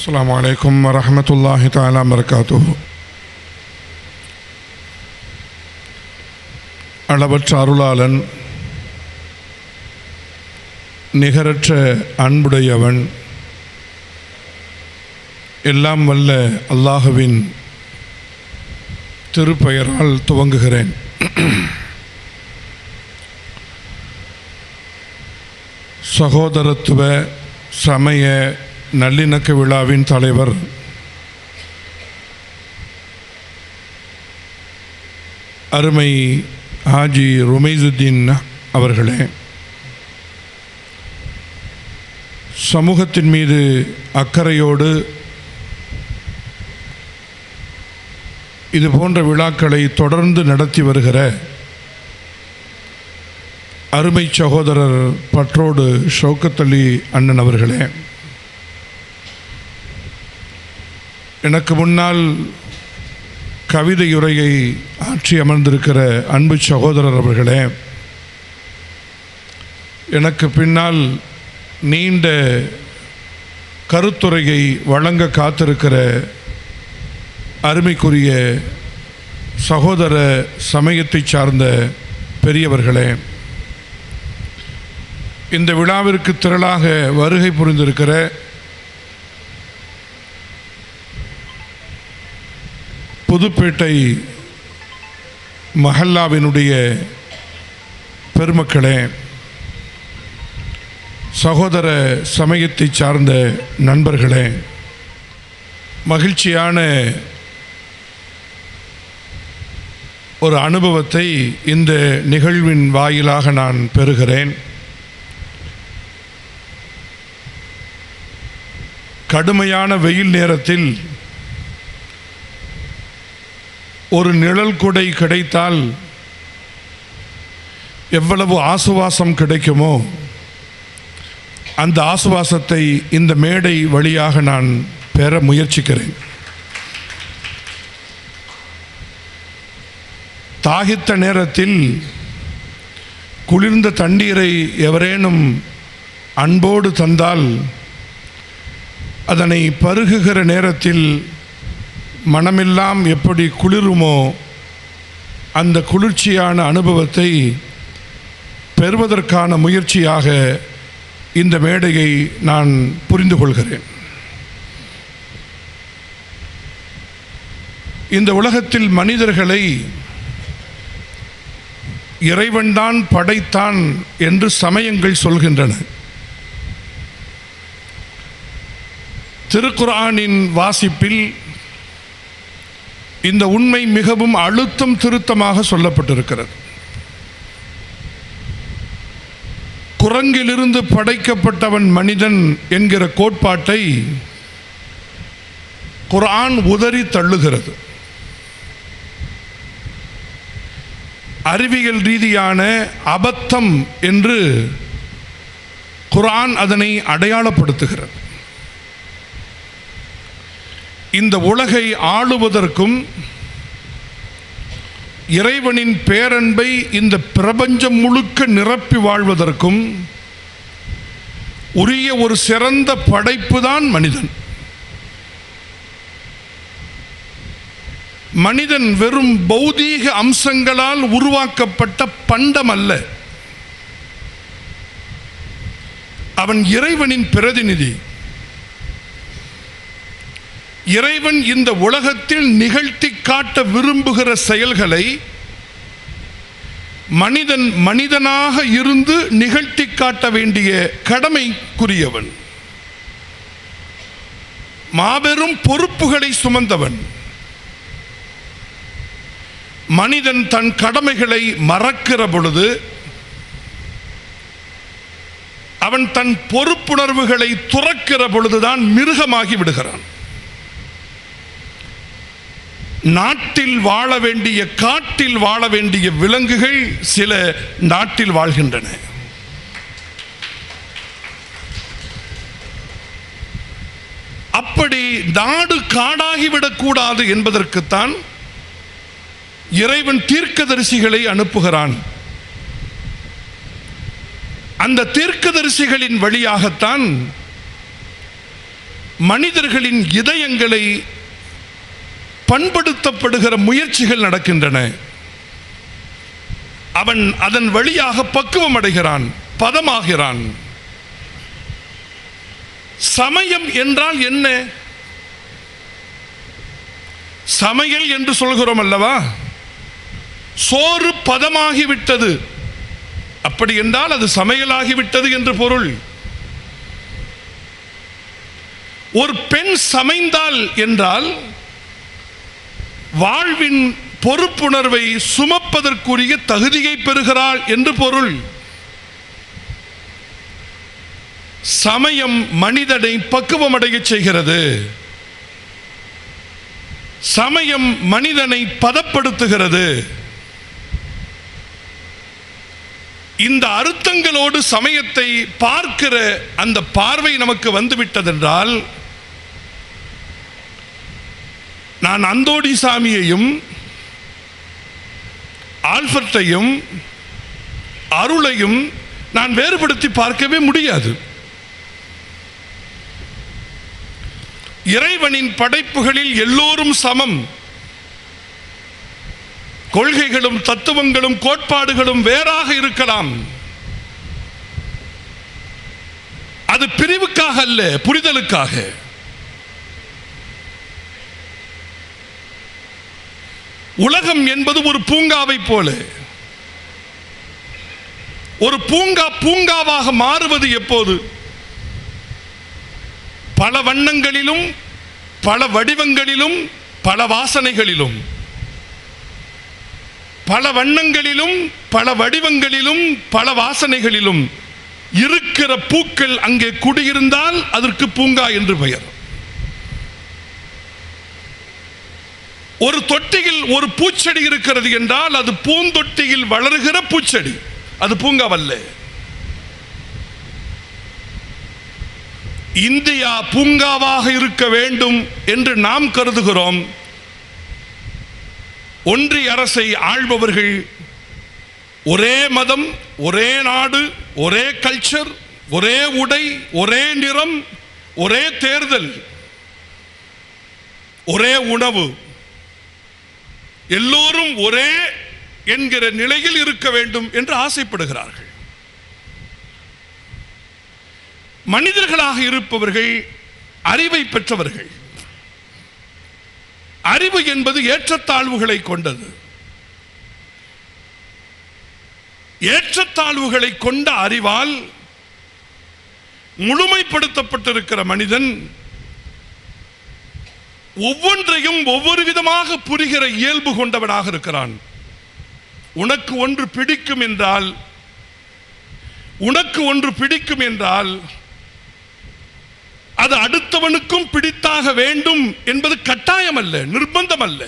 السلام عليكم ورحمة الله تعالى وبركاته அளவற்ற அருளாளன் நிகரற்ற அன்புடையவன் எல்லாம் வல்ல அல்லாஹுவின் திருப்பெயரால் துவங்குகிறேன் சகோதரத்துவ சமய நல்லிணக்க விழாவின் தலைவர். அருமை ஹாஜி ருமைசுத்தீன் அவர்களே சமூகத்தின் மீது அக்கறையோடு இது போன்ற விழாக்களை தொடர்ந்து நடத்தி வருகிற அருமை சகோதரர் பற்றோடு ஷோக்கத்தள்ளி அண்ணன் அவர்களே எனக்கு முன்னால் கவிதையுரையை ஆற்றி அமர்ந்திருக்கிற அன்பு சகோதரர் அவர்களே எனக்கு பின்னால் நீண்ட கருத்துரையை வழங்க காத்திருக்கிற அருமைக்குரிய சகோதர சமயத்தை சார்ந்த பெரியவர்களே இந்த விழாவிற்கு திரளாக வருகை புரிந்திருக்கிற புதுப்பேட்டை மஹல்லாவினுடைய பெருமக்களே சகோதர சமயத்தை சார்ந்த நண்பர்களே மகிழ்ச்சியான ஒரு அனுபவத்தை இந்த நிகழ்வின் வாயிலாக நான் பெறுகிறேன். கடுமையான வெயில் நேரத்தில் ஒரு நிழல் குடை கிடைத்தால் எவ்வளவு ஆசுவாசம் கிடைக்குமோ அந்த ஆசுவாசத்தை இந்த மேடை வழியாக நான் பெற முயற்சிக்கிறேன். தாகித்த நேரத்தில் குளிர்ந்த தண்ணீரை எவரேனும் அன்போடு தந்தால் அதனை பருகுகிற நேரத்தில் மனமெல்லாம் எப்படி குளிருமோ அந்த குளிர்ச்சியான அனுபவத்தை பெறுவதற்கான முயற்சியாக இந்த மேடையை நான் புரிந்து கொள்கிறேன். இந்த உலகத்தில் மனிதர்களை இறைவன்தான் படைத்தான் என்று சமயங்கள் சொல்கின்றன. திருக்குரானின் வாசிப்பில் இந்த உண்மை மிகவும் அழுத்தம் திருத்தமாக சொல்லப்பட்டிருக்கிறது. குரங்கிலிருந்து படைக்கப்பட்டவன் மனிதன் என்கிற கோட்பாட்டை குரான் உதறி தள்ளுகிறது. அறிவியல் ரீதியான அபத்தம் என்று குரான் அதனை அடையாளப்படுத்துகிறது. இந்த உலகை ஆளுவதற்கும் இறைவனின் பேரன்பை இந்த பிரபஞ்சம் முழுக்க நிரப்பி வாழ்வதற்கும் உரிய ஒரு சிறந்த படைப்பு தான் மனிதன். மனிதன் வெறும் பௌதீக அம்சங்களால் உருவாக்கப்பட்ட பண்டம் அல்ல அவன் இறைவனின் பிரதிநிதி. இறைவன் இந்த உலகத்தில் நிகழ்த்தி காட்ட விரும்புகிற செயல்களை மனிதன் மனிதனாக இருந்து நிகழ்த்தி காட்ட வேண்டிய கடமைக்குரியவன். மாபெரும் பொறுப்புகளை சுமந்தவன். மனிதன் தன் கடமைகளை மறக்கிற பொழுது அவன் தன் பொறுப்புணர்வுகளை துறக்கிற பொழுதுதான் மிருகமாகி விடுகிறான். நாட்டில் வாழ வேண்டிய காட்டில் வாழ வேண்டிய விலங்குகள் சில நாட்டில் வாழ்கின்றன. அப்படி நாடு காடாகிவிடக்கூடாது என்பதற்குத்தான் இறைவன் தீர்க்கதரிசிகளை அனுப்புகிறான். அந்த தீர்க்கதரிசிகளின் வழியாகத்தான் மனிதர்களின் இதயங்களை பண்படுத்தப்படுகிற முயற்சிகள் நடக்கின்றன. அவன் அதன் வழியாக பக்குவம் அடைகிறான் பதமாகிறான். சமயம் என்றால் என்ன? சமையல் என்று சொல்கிறோம் அல்லவா? சோறு பதமாகிவிட்டது. அப்படி என்றால் அது சமையலாகிவிட்டது என்று பொருள். ஒரு பெண் சமைந்தால் என்றால் வாழ்வின் பொறுப்புணர்வை சுமப்பதற்குரிய தகுதியை பெறுகிறாள் என்று பொருள். சமயம் மனிதனை பக்குவமடைய செய்கிறது. சமயம் மனிதனை பதப்படுத்துகிறது. இந்த அர்த்தங்களோடு சமயத்தை பார்க்கிற அந்த பார்வை நமக்கு வந்துவிட்டதென்றால் நான் அந்தோடி சாமியையும் ஆல்பர்ட்டையும் அருளையும் நான் வேறுபடுத்தி பார்க்கவே முடியாது. இறைவனின் படைப்புகளில் எல்லோரும் சமம். கொள்கைகளும் தத்துவங்களும் கோட்பாடுகளும் வேறாக இருக்கலாம். அது பிரிவுக்காக அல்ல புரிதலுக்காக. உலகம் என்பது ஒரு பூங்காவை போல. ஒரு பூங்கா பூங்காவாக மாறுவது எப்போது? பல வண்ணங்களிலும் பல வடிவங்களிலும் பல வாசனைகளிலும். பல வண்ணங்களிலும் பல வடிவங்களிலும் பல வாசனைகளிலும் இருக்கிற பூக்கள் அங்கே குடியிருந்தால் அதற்கு பூங்கா என்று பெயர். ஒரு தொட்டியில் ஒரு பூச்செடி இருக்கிறது என்றால் அது பூந்தொட்டியில் வளருகிற பூச்செடி. அது பூங்காவல்ல. இந்தியா பூங்காவாக இருக்க வேண்டும் என்று நாம் கருதுகிறோம். ஒன்றிய அரசை ஆள்பவர்கள் ஒரே மதம் ஒரே நாடு ஒரே கல்ச்சர் ஒரே உடை ஒரே நிறம் ஒரே தேர்தல் ஒரே உணவு. எல்லோரும் ஒரே என்கிற நிலையில் இருக்க வேண்டும் என்று ஆசைப்படுகிறார்கள். மனிதர்களாக இருப்பவர்கள் அறிவை பெற்றவர்கள். அறிவு என்பது ஏற்றத்தாழ்வுகளை கொண்டது. ஏற்றத்தாழ்வுகளை கொண்ட அறிவால் முழுமைப்படுத்தப்பட்டிருக்கிற மனிதன் ஒவ்வொன்றையும் ஒவ்வொரு விதமாக புரிகிற இயல்பு கொண்டவனாக இருக்கிறான். உனக்கு ஒன்று பிடிக்கும் என்றால் உனக்கு ஒன்று பிடிக்கும் என்றால் அது அடுத்தவனுக்கும் பிடித்தாக வேண்டும் என்பது கட்டாயம் அல்ல நிர்பந்தம் அல்ல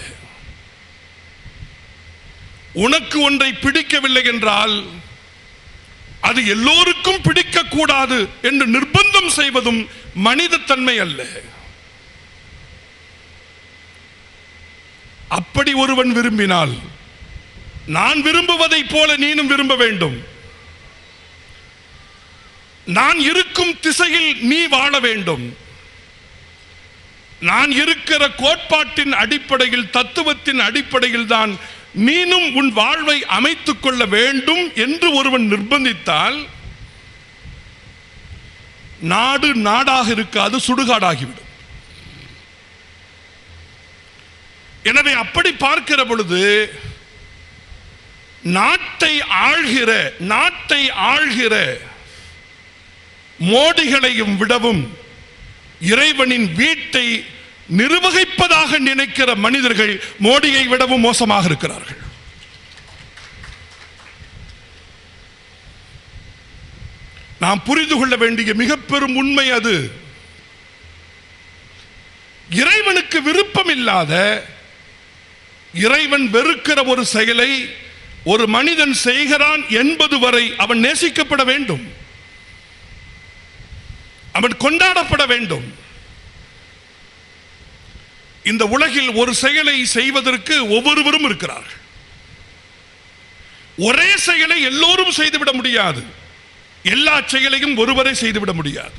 உனக்கு ஒன்றை பிடிக்கவில்லை என்றால் அது எல்லோருக்கும் பிடிக்கக்கூடாது என்று நிர்பந்தம் செய்வதும் மனித தன்மை அல்ல. அப்படி ஒருவன் விரும்பினால் நான் விரும்புவதைப் போல நீனும் விரும்ப வேண்டும். நான் இருக்கும் திசையில் நீ வாழ வேண்டும். நான் இருக்கிற கோட்பாட்டின் அடிப்படையில் தத்துவத்தின் அடிப்படையில் தான் நீனும் உன் வாழ்வை அமைத்துக் கொள்ள வேண்டும் என்று ஒருவன் நிர்பந்தித்தால் நாடு நாடாக இருக்காது சுடுகாடாகிவிடும். எனவே அப்படி பார்க்கிற பொழுது நாட்டை ஆழ்கிற நாட்டை ஆள்கிற மோடிகளையும் விடவும் இறைவனின் வீட்டை நிர்வகிப்பதாக நினைக்கிற மனிதர்கள் மோடியை விடவும் மோசமாக இருக்கிறார்கள். நாம் புரிந்து கொள்ள வேண்டிய மிக பெரும் உண்மை அது. இறைவனுக்கு விருப்பம் இல்லாத இறைவன் வெறுக்கிற ஒரு செயலை ஒரு மனிதன் செய்கிறான் என்பது வரை அவன் நேசிக்கப்பட வேண்டும். அவன் கொண்டாடப்பட வேண்டும். இந்த உலகில் ஒரு செயலை செய்வதற்கு ஒவ்வொருவரும் இருக்கிறார்கள். ஒரே செயலை எல்லோரும் செய்துவிட முடியாது. எல்லா செயலையும் ஒருவரே செய்துவிட முடியாது.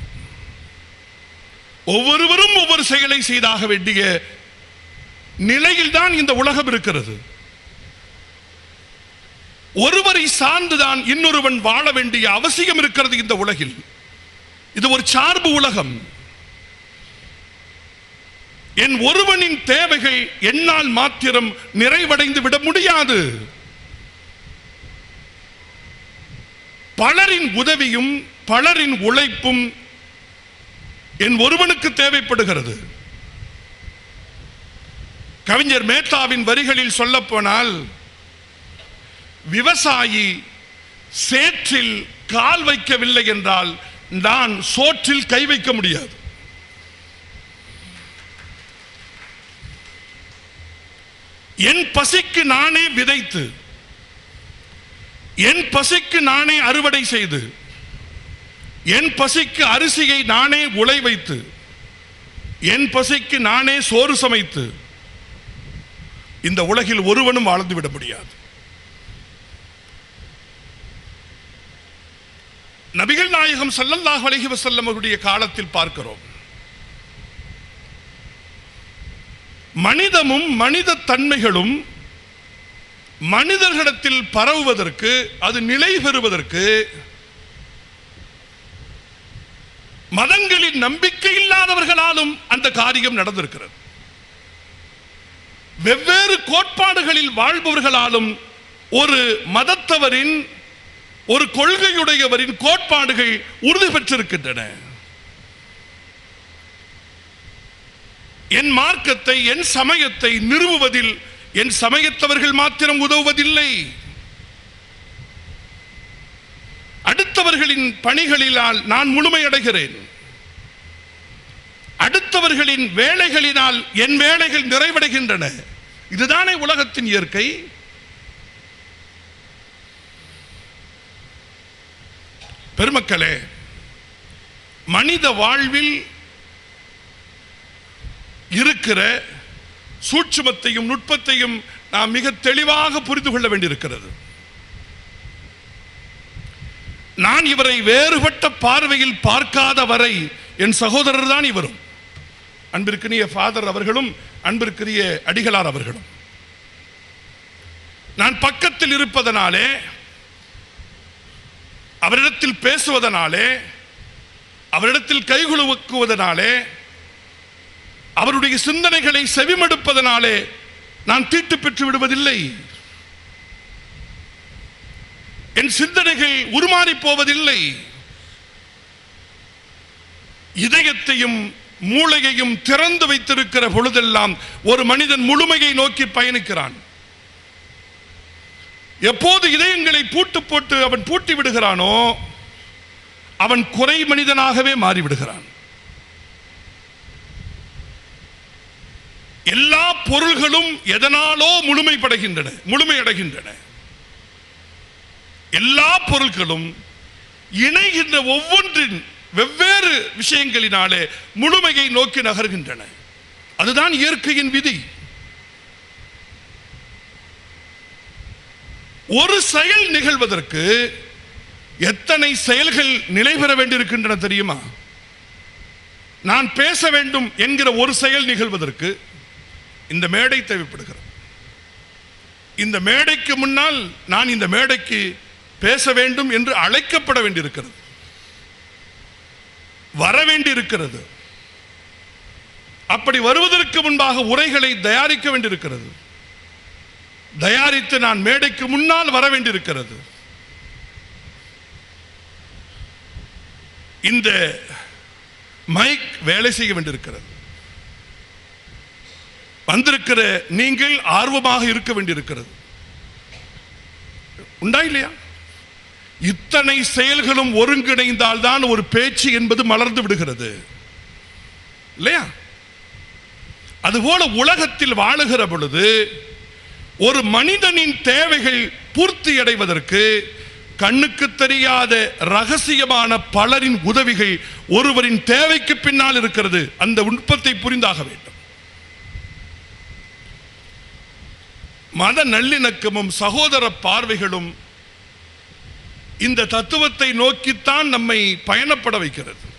ஒவ்வொருவரும் ஒவ்வொரு செயலை செய்தாக வேண்டிய நிலையில்தான் இந்த உலகம் இருக்கிறது. ஒருவரை சார்ந்துதான் இன்னொருவன் வாழ வேண்டிய அவசியம் இருக்கிறது இந்த உலகில். இது ஒரு சார்பு உலகம். என் ஒருவனின் தேவைகள் என்னால் மாத்திரம் நிறைவடைந்து விட முடியாது. பலரின் உதவியும் பலரின் உழைப்பும் என் ஒருவனுக்கு தேவைப்படுகிறது. கவிஞர் மேத்தாவின் வரிகளில் சொல்லப்போனால் விவசாயி சேற்றில் கால் வைக்கவில்லை என்றால் நான் சோற்றில் கை வைக்க முடியாது. என் பசிக்கு நானே விதைத்து என் பசிக்கு நானே அறுவடை செய்து என் பசிக்கு அரிசியை நானே உலை வைத்து என் பசிக்கு நானே சோறு சமைத்து இந்த உலகில் ஒருவனும் வாழ்ந்து விட முடியாது. நபிகள் நாயகம் ஸல்லல்லாஹு அலைஹி வசல்லம் அவருடைய காலத்தில் பார்க்கிறோம். மனிதமும் மனித தன்மைகளும் மனிதர்களிடத்தில் பரவுவதற்கு அது நிலை பெறுவதற்கு மதங்களின் நம்பிக்கை இல்லாதவர்களாலும் அந்த காரியம் நடந்திருக்கிறது. வெவ்வேறு கோட்பாடுகளில் வாழ்பவர்களாலும் ஒரு மதத்தவரின் ஒரு கொள்கையுடையவரின் கோட்பாடுகள் உறுதி பெற்றிருக்கின்றன. என் மார்க்கத்தை என் சமயத்தை நிறுவுவதில் என் சமயத்தவர்கள் மாத்திரம் உதவுவதில்லை. அடுத்தவர்களின் பணிகளினால் நான் முழுமையடைகிறேன். அடுத்தவர்களின் வேலைகளினால் என் வேலைகள் நிறைவடைகின்றன. இதுதானே உலகத்தின் இயற்கை? பெருமக்களே மனித வாழ்வில் இருக்கிற சூட்சுமத்தையும் நுட்பத்தையும் நாம் மிக தெளிவாக புரிந்து கொள்ள வேண்டியிருக்கிறது. நான் இவரை வேறுபட்ட பார்வையில் பார்க்காத வரை என் சகோதரர் தான் இவரும். அன்பிற்கினிய ஃபாதர் அவர்களும் அன்பிற்குரிய அடிகளார் அவர்களும். நான் பக்கத்தில் இருப்பதனாலே அவரிடத்தில் பேசுவதனாலே அவரிடத்தில் கைகுலுக்குவதனாலே அவருடைய சிந்தனைகளை செவிமடுப்பதனாலே நான் தீட்டு பெற்று விடுவதில்லை. என் சிந்தனைகள் உருமாறி போவதில்லை. இதயத்தையும் மூளையையும் திறந்து வைத்திருக்கிற பொழுதெல்லாம் ஒரு மனிதன் முழுமையை நோக்கி பயணிக்கிறான். எப்போது இதயங்களை பூட்டு போட்டு அவன் பூட்டி விடுகிறானோ அவன் குறை மனிதனாகவே மாறிவிடுகிறான். எல்லா பொருள்களும் எதனாலோ முழுமைப்படைகின்றன முழுமையடைகின்றன. எல்லா பொருட்களும் இணைகின்ற ஒவ்வொன்றின் வெவ்வேறு விஷயங்களினாலே முழுமையை நோக்கி நகர்கின்றன. அதுதான் இயற்கையின் விதி. ஒரு செயல் நிகழ்வதற்கு எத்தனை செயல்கள் நிலை பெற வேண்டியிருக்கின்றன தெரியுமா? நான் பேச வேண்டும் என்கிற ஒரு செயல் நிகழ்வதற்கு இந்த மேடை தேவைப்படுகிறது. இந்த மேடைக்கு முன்னால் நான் இந்த மேடைக்கு பேச வேண்டும் என்று அழைக்கப்பட வேண்டியிருக்கிறது. வர வேண்டியிருக்கிறது அப்படி வருவதற்கு முன்பாக உரைகளை தயாரிக்க வேண்டியிருக்கிறது. தயாரித்து நான் மேடைக்கு முன்னால் வர வேண்டியிருக்கிறது இந்த மைக் வேலை செய்ய வேண்டியிருக்கிறது. வந்திருக்கிற நீங்கள் ஆர்வமாக இருக்க வேண்டியிருக்கிறது. உண்டா இல்லையா? இத்தனை செயல்களும் ஒருங்கிணைந்தால் தான் ஒரு பேச்சு என்பது மலர்ந்து விடுகிறது. இல்லையா? அதுபோல உலகத்தில் வாழுகிற பொழுது ஒரு மனிதனின் தேவைகள் பூர்த்தி அடைவதற்கு கண்ணுக்கு தெரியாத ரகசியமான பலரின் உதவிகள் ஒருவரின் தேவைக்கு பின்னால் இருக்கிறது. அந்த நுட்பத்தை புரிந்தாக வேண்டும். மத நல்லிணக்கமும் சகோதர பார்வைகளும் இந்த தத்துவத்தை நோக்கித்தான் நம்மை பயணப்பட வைக்கிறது.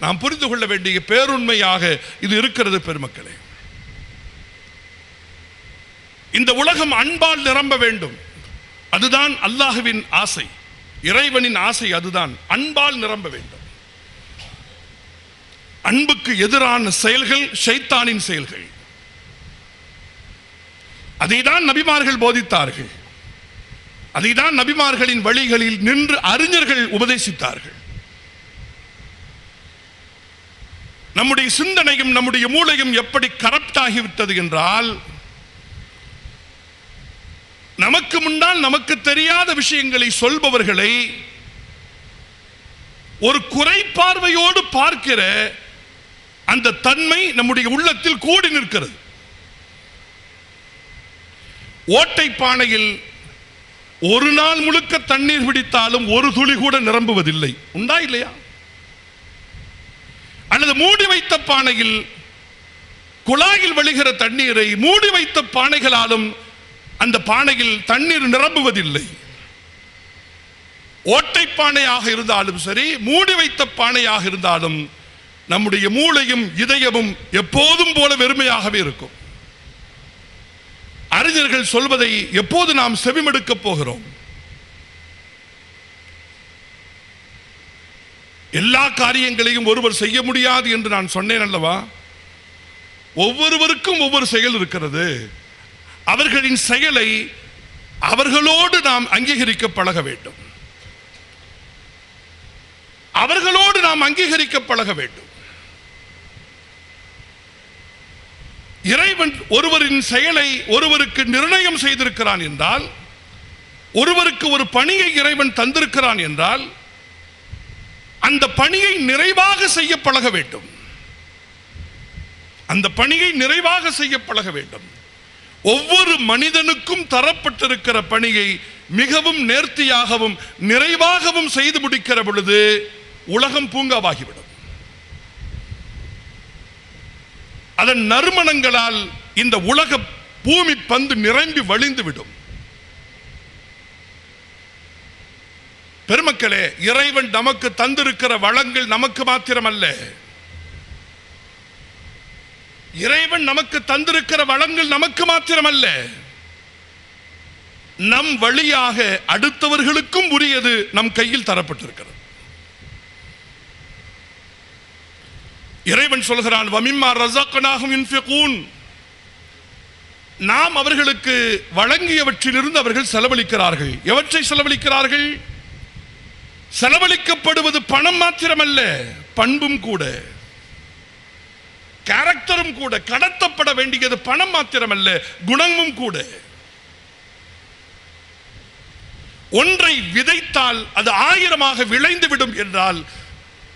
நாம் புரிந்து கொள்ள வேண்டிய பேருண்மையாக இது இருக்கிறது பெருமக்களே. இந்த உலகம் அன்பால் நிரம்ப வேண்டும். அதுதான் அல்லாஹுவின் ஆசை. இறைவனின் ஆசை அதுதான். அன்பால் நிரம்ப வேண்டும். அன்புக்கு எதிரான செயல்கள் ஷைத்தானின் செயல்கள். அதைதான் நபிமார்கள் போதித்தார்கள். அதைதான் நபிமார்களின் வழிகளில் நின்று அறிஞர்கள் உபதேசித்தார்கள். நம்முடைய சிந்தனையும் நம்முடைய மூளையும் எப்படி கரப்ட் ஆகிவிட்டது என்றால் நமக்கு முன்னால் நமக்கு தெரியாத விஷயங்களை சொல்பவர்களை ஒரு குறை பார்வையோடு பார்க்கிற அந்த தன்மை நம்முடைய உள்ளத்தில் கூடி நிற்கிறது. ஓட்டை பானையில் ஒரு நாள் முழுக்க தண்ணீர் பிடித்தாலும் ஒரு துளி கூட நிரம்புவதில்லை. உண்டா இல்லையா? அல்லது மூடி வைத்த பானையில் குழாயில் வழிகிற தண்ணீரை மூடி வைத்த பானைகளாலும் அந்த பானையில் தண்ணீர் நிரம்புவதில்லை. ஓட்டை பானையாக இருந்தாலும் சரி மூடி வைத்த பானையாக இருந்தாலும் நம்முடைய மூளையும் இதயமும் எப்போதும் போல வெறுமையாகவே இருக்கும். அறிஞர்கள் சொல்வதை எப்போது நாம் செவிமெடுக்க போகிறோம்? எல்லா காரியங்களையும் ஒருவர் செய்ய முடியாது என்று நான் சொன்னேன் அல்லவா? ஒவ்வொருவருக்கும் ஒவ்வொரு செயல் இருக்கிறது. அவர்களின் செயலை அவர்களோடு நாம் அங்கீகரிக்க பழக வேண்டும். அவர்களோடு நாம் அங்கீகரிக்க பழக வேண்டும். இறைவன் ஒருவரின் செயலை ஒருவருக்கு நிர்ணயம் செய்திருக்கிறான் என்றால் ஒருவருக்கு ஒரு பணியை இறைவன் தந்திருக்கிறான் என்றால் அந்த பணியை நிறைவாக செய்ய பழக வேண்டும். அந்த பணியை நிறைவாக செய்ய பழக வேண்டும். ஒவ்வொரு மனிதனுக்கும் தரப்பட்டிருக்கிற பணியை மிகவும் நேர்த்தியாகவும் நிறைவாகவும் செய்து முடிக்கிற பொழுது உலகம் பூங்காவாகிவிடும். அதன் நறுமணங்களால் இந்த உலக பூமி பந்து நிரம்பி வழிந்து விடும் பெருமக்களே இறைவன் நமக்கு தந்திருக்கிற வளங்கள் நமக்கு மாத்திரமல்ல. இறைவன் நமக்கு தந்திருக்கிற வளங்கள் நமக்கு மாத்திரமல்ல. நம் வழியாக அடுத்தவர்களுக்கும் உரியது நம் கையில் தரப்பட்டிருக்கிறது. இறைவன் சொல்கிறான் வமிம்மா ரஸக்னாஹும் நாம் அவர்களுக்கு வழங்கியவற்றிலிருந்து அவர்கள் செலவழிக்கிறார்கள். எவற்றை செலவழிக்கிறார்கள்? செலவழிக்கப்படுவது பணம் மாத்திரமல்ல பண்பும் கூட. கேரக்டரும் கூட கடத்தப்பட வேண்டியது பணம் மாத்திரமல்ல குணமும் கூட. ஒன்றை விதைத்தால் அது ஆயிரமாக விளைந்து விடும் என்றால்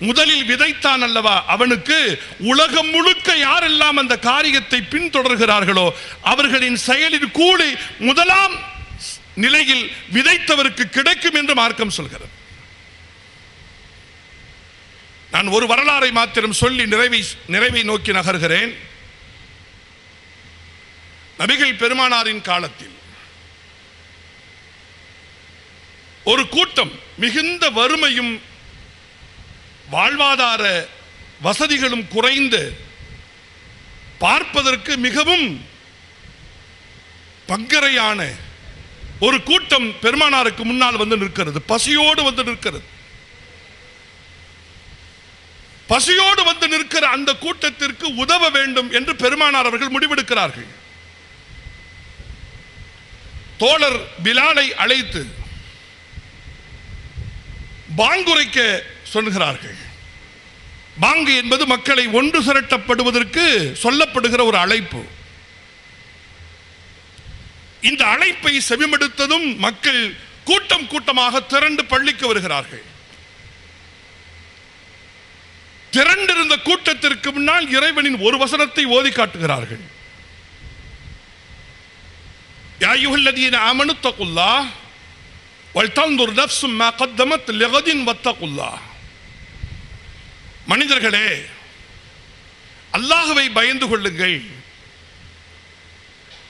முதலில் விதைத்தான் அல்லவா? அவனுக்கு உலகம் முழுக்க யாரெல்லாம் அந்த காரியத்தை பின்தொடர்கிறார்களோ அவர்களின் செயலின் கூலி முதலாம் நிலையில் விதைத்தவருக்கு கிடைக்கும் என்று மார்க்கம் சொல்கிறது. நான் ஒரு வரலாறை மாத்திரம் சொல்லி நிறைவை நிறைவை நோக்கி நகர்கிறேன். நபிகள் பெருமானாரின் காலத்தில் ஒரு கூட்டம் மிகுந்த வறுமையும் வாழ்வாதார வசதிகளும் குறைந்து பார்ப்பதற்கு மிகவும் பங்கரையான ஒரு கூட்டம் பெருமானாருக்கு முன்னால் வந்து நிற்கிறது. பசியோடு வந்து நிற்கிறது. பசியோடு வந்து நிற்கிற அந்த கூட்டத்திற்கு உதவ வேண்டும் என்று பெருமானார் அவர்கள் முடிவெடுக்கிறார்கள். தோழர் பிலாலை அழைத்து பாங்குரைக்க சொல்கிறார்கள் பாங்கு என்பது மக்களை ஒன்று சிரட்டப்படுவதற்கு சொல்லப்படுகிற ஒரு அழைப்பு. இந்த அழைப்பை செவிமடுத்ததும் மக்கள் கூட்டம் கூட்டமாக திரண்டு பள்ளிக்கு வருகிறார்கள். திரண்டிருந்த கூட்டத்திற்கு முன்னால் இறைவனின் ஒரு வசனத்தை ஓதி காட்டுகிறார்கள். யாயுகல்லதீன ஆமனு தகுல்லா வல்தாந்துர் நப்சும் மா கத்தமத் லெகதின் வத்தகுல்லா. மனிதர்களே அல்லாஹுவை பயந்து கொள்ளுங்கள்.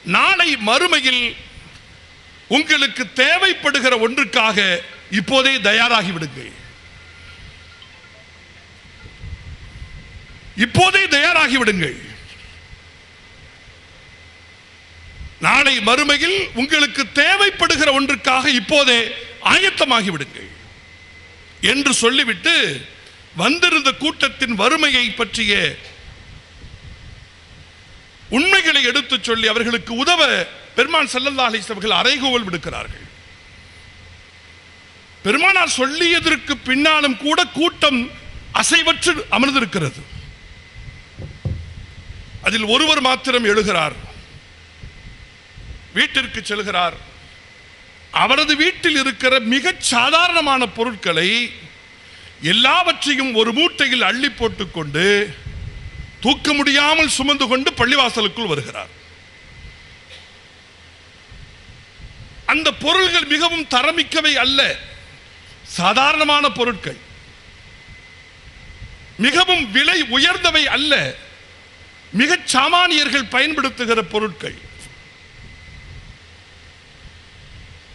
நாளை மறுமையில் உங்களுக்கு தேவைப்படுகிற ஒன்றுக்காக இப்போதே தயாராகி விடுங்கள். இப்போதே தயாராகி விடுங்கள். நாளை மறுமையில் உங்களுக்கு தேவைப்படுகிற ஒன்றுக்காக இப்போதே ஆயத்தமாகி விடுங்கள். என்று சொல்லிவிட்டு வந்திருந்த கூட்டத்தின் வறுமையை பற்றிய உண்மைகளை எடுத்துச் சொல்லி அவர்களுக்கு உதவ பெருமான் சல்லல்லா அலிஸ் அவர்கள் அறைகோவல் விடுக்கிறார்கள். பெருமானார் சொல்லியதற்கு பின்னாலும் கூட கூட்டம் அசைவற்று அமர்ந்திருக்கிறது. அதில் ஒருவர் மாத்திரம் எழுகிறார். வீட்டிற்கு செல்கிறார். அவரது வீட்டில் இருக்கிற மிகச் சாதாரணமான பொருட்களை எல்லாவற்றையும் ஒரு மூட்டையில் அள்ளி போட்டுக்கொண்டு தூக்க முடியாமல் சுமந்து கொண்டு பள்ளிவாசலுக்குள் வருகிறார். அந்த பொருள்கள் மிகவும் தரமிக்கவை அல்ல. சாதாரணமான பொருட்கள். மிகவும் விலை உயர்ந்தவை அல்ல. மிக சாமானியர்கள் பயன்படுத்துகிற பொருட்கள்.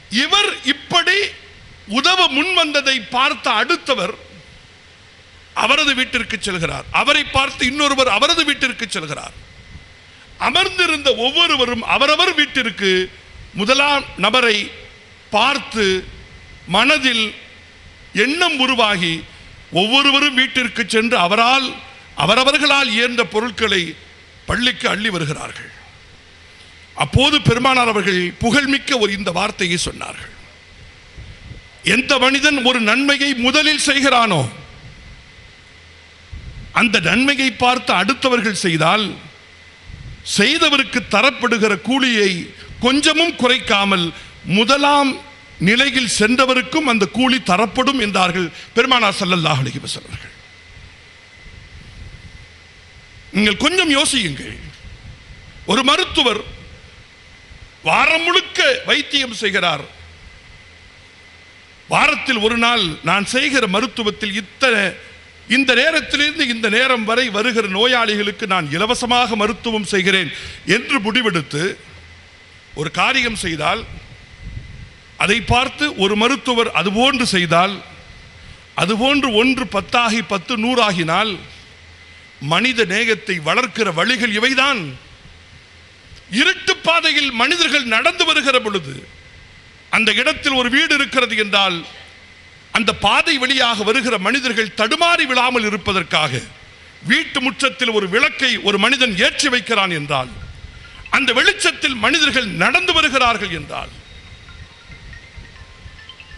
இவர் இப்படி உதவ முன் வந்ததை பார்த்த அடுத்தவர் அவரது வீட்டிற்கு செல்கிறார். அவரை பார்த்து இன்னொருவர் அவரது வீட்டிற்கு செல்கிறார். அமர்ந்திருந்த ஒவ்வொருவரும் அவரவர் வீட்டிற்கு முதலாம் நபரை பார்த்து மனதில் எண்ணம் உருவாகி ஒவ்வொருவரும் வீட்டிற்கு சென்று அவரால் அவரவர்களால் இயன்ற பொருட்களை பள்ளிக்கு அள்ளி வருகிறார்கள். அப்போது பெருமானார் அவர்கள் புகழ்மிக்க ஒரு இந்த வார்த்தையை சொன்னார்கள். எந்த மனிதன் ஒரு நன்மையை முதலில் செய்கிறானோ அந்த நன்மையை பார்த்து அடுத்தவர்கள் செய்தால் செய்தவருக்கு தரப்படுகிற கூலியை கொஞ்சமும் குறைக்காமல் முதலாம் நிலையில் சென்றவருக்கும் அந்த கூலி தரப்படும் என்றார்கள் பெருமானார் சல்லல்லாஹ் அலைஹி நீங்கள் கொஞ்சம் யோசியுங்கள். ஒரு மருத்துவர் வாரம் முழுக்க வைத்தியம் செய்கிறார். வாரத்தில் ஒரு நாள் நான் செய்கிற மருத்துவத்தில் இத்தனை இந்த நேரத்திலிருந்து இந்த நேரம் வரை வருகிற நோயாளிகளுக்கு நான் இலவசமாக மருத்துவம் செய்கிறேன் என்று முடிவெடுத்து ஒரு காரியம் செய்தால் அதை பார்த்து ஒரு மருத்துவர் அதுபோன்று செய்தால் அதுபோன்று ஒன்று பத்தாகி பத்து நூறாகினால் மனித நேயத்தை வளர்க்கிற வழிகள் இவைதான். இருட்டு பாதையில் மனிதர்கள் நடந்து வருகிற பொழுது அந்த இடத்தில் ஒரு வீடு இருக்கிறது என்றால் அந்த பாதை வழியாக வருகிற மனிதர்கள் தடுமாறி விழாமல் இருப்பதற்காக வீட்டு முற்றத்தில் ஒரு விளக்கை ஒரு மனிதன் ஏற்றி வைக்கிறான் என்றால் அந்த வெளிச்சத்தில் மனிதர்கள் நடந்து வருகிறார்கள் என்றால்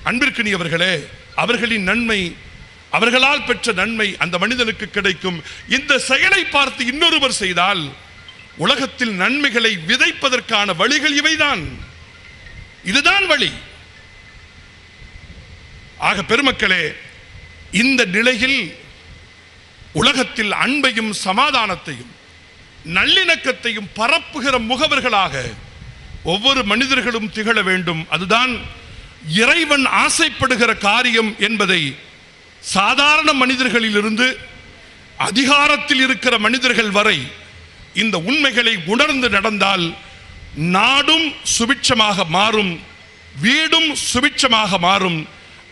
அன்பிற்கினியவர்களே அவர்களின் நன்மை அவர்களால் பெற்ற நன்மை அந்த மனிதனுக்கு கிடைக்கும். இந்த செயலை பார்த்து இன்னொருவர் செய்தால் உலகத்தில் நன்மைகளை விதைப்பதற்கான வழிகள் இவைதான். இதுதான் வழி. ஆக பெருமக்களே இந்த நிலையில் உலகத்தில் அன்பையும் சமாதானத்தையும் நல்லிணக்கத்தையும் பரப்புகிற முகவர்களாக ஒவ்வொரு மனிதர்களும் திகழ வேண்டும். அதுதான் இறைவன் ஆசைப்படுகிற காரியம் என்பதை சாதாரண மனிதர்களிலிருந்து அதிகாரத்தில் இருக்கிற மனிதர்கள் வரை இந்த உண்மைகளை உணர்ந்து நடந்தால் நாடும் சுபிட்சமாக மாறும் வீடும் சுபிட்சமாக மாறும்.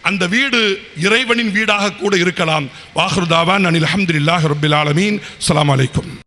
அந்த வீடு இறைவனின் வீடாக கூட இருக்கலாம். வாஹ்ருதாவான் அனில் அஹமதுல்லாஹ் ரபில் ஆலமீன். அலாம் அலைக்கும்.